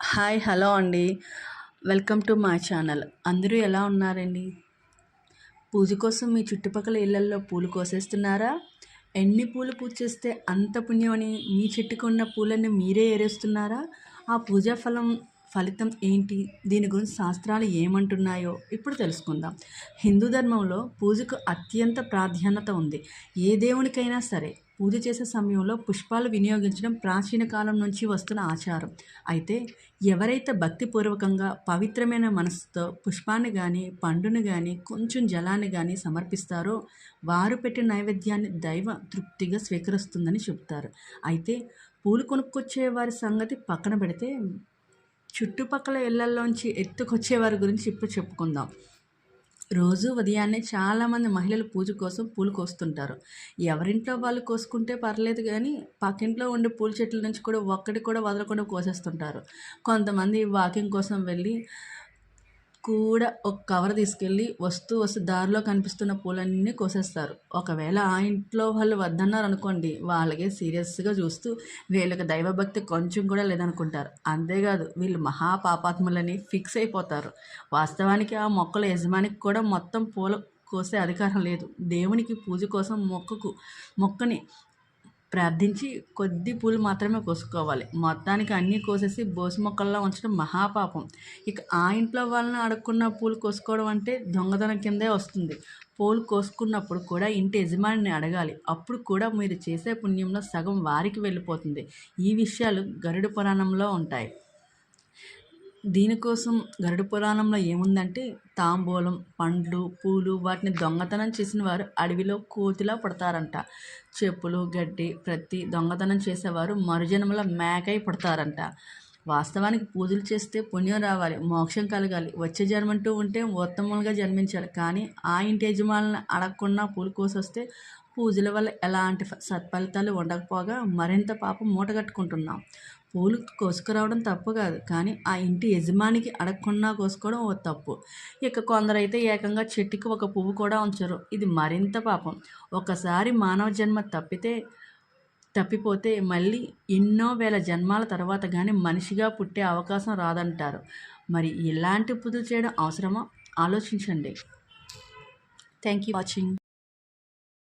Hi hello అండి. Welcome to my channel. అందరూ ఎలా ఉన్నారండి? పూజ కోసం మీ చుట్టుపక్కల ఇళ్ళల్లో పూలు కోసేస్తున్నారా? ఎన్ని పూలు పూజ చేస్తే అంత పుణ్యమని మీ చెట్టుకు ఉన్న పూలన్నీ మీరే ఏరేస్తున్నారా? ఆ పూజా ఫలం ఫలితం ఏంటి? దీని గురించి శాస్త్రాలు ఏమంటున్నాయో ఇప్పుడు తెలుసుకుందాం. హిందూ ధర్మంలో పూజకు అత్యంత ప్రాధాన్యత ఉంది. ఏ దేవునికైనా సరే పూజ చేసే సమయంలో పుష్పాలు వినియోగించడం ప్రాచీన కాలం నుంచి వస్తున్న ఆచారం. అయితే ఎవరైతే భక్తిపూర్వకంగా పవిత్రమైన మనసుతో పుష్పాన్ని కానీ పండుని కానీ కొంచెం జలాన్ని కానీ సమర్పిస్తారో వారు పెట్టిన నైవేద్యాన్ని దైవ తృప్తిగా స్వీకరిస్తుందని చెప్తారు అయితే పూలు కొనుక్కొచ్చే వారి సంగతి పక్కన పెడితే చుట్టుపక్కల ఇళ్ళలోంచి ఎత్తుకొచ్చే వారి గురించి ఇప్పుడు చెప్పుకుందాం. రోజు ఉదయాన్నే చాలామంది మహిళలు పూజ కోసం పూలు కోస్తుంటారు. ఎవరింట్లో వాళ్ళు కోసుకుంటే పర్లేదు కానీ పక్కింట్లో ఉండే పూల చెట్ల నుంచి కూడా ఒక్కటి కూడా వదలకుండా కోసేస్తుంటారు. కొంతమంది వాకింగ్ కోసం వెళ్ళి కూడా ఒక కవర్ తీసుకెళ్ళి వస్తూ వస్తూ దారిలో కనిపిస్తున్న పూలన్నీ కోసేస్తారు. ఒకవేళ ఆ ఇంట్లో వాళ్ళు వద్దన్నారు అనుకోండి వాళ్ళకే సీరియస్గా చూస్తూ వీళ్ళకి దైవభక్తి కొంచెం కూడా లేదనుకుంటారు. అంతేకాదు వీళ్ళు మహాపాపాత్ములని ఫిక్స్ అయిపోతారు. వాస్తవానికి ఆ మొక్కల యజమానికి కూడా మొత్తం పూల కోసే అధికారం లేదు. దేవునికి పూజ కోసం మొక్కకు మొక్కని ప్రార్థించి కొద్ది పూలు మాత్రమే కోసుకోవాలి. మొత్తానికి అన్నీ కోసేసి బోసి మొక్కల్లో ఉంచడం మహాపాపం. ఇక ఆ ఇంట్లో వాళ్ళని అడుక్కున్న పూలు కోసుకోవడం అంటే దొంగతనం కిందే వస్తుంది. పూలు కోసుకున్నప్పుడు కూడా ఇంటి యజమానిని అడగాలి. అప్పుడు కూడా మీరు చేసే పుణ్యంలో సగం వారికి వెళ్ళిపోతుంది. ఈ విషయాలు గరుడు పురాణంలో ఉంటాయి. దీనికోసం గరుడ పురాణంలో ఏముందంటే తాంబూలం పండ్లు పూలు వాటిని దొంగతనం చేసిన వారు అడవిలో కోతిలా పడతారంట. చెప్పులు గడ్డి ప్రతి దొంగతనం చేసేవారు మరుజన్మల మేకై పుడతారంట. వాస్తవానికి పూజలు చేస్తే పుణ్యం రావాలి మోక్షం కలగాలి వచ్చే జన్మంటూ ఉంటే ఉత్తమంగా జన్మించాలి. కానీ ఆ ఇంటి యజమానులను అడగకుండా పూలు కోసొస్తే పూజల వల్ల ఎలాంటి సత్ఫలితాలు ఉండకపోగా మరింత పాపం మూటగట్టుకుంటున్నాం పూలు కోసుకురావడం తప్పు కాదు. కానీ ఆ ఇంటి యజమానికి అడగకుండా కోసుకోవడం ఓ తప్పు. ఇక కొందరైతే ఏకంగా చెట్టుకి ఒక పువ్వు కూడా ఉంచరు. ఇది మరింత పాపం. ఒకసారి మానవ జన్మ తప్పితే తప్పిపోతే మళ్ళీ ఎన్నో వేల జన్మాల తర్వాత కానీ మనిషిగా పుట్టే అవకాశం రాదంటారు. మరి ఇలాంటి పుదులు చేయడం అవసరమా? ఆలోచించండి. Thank you watching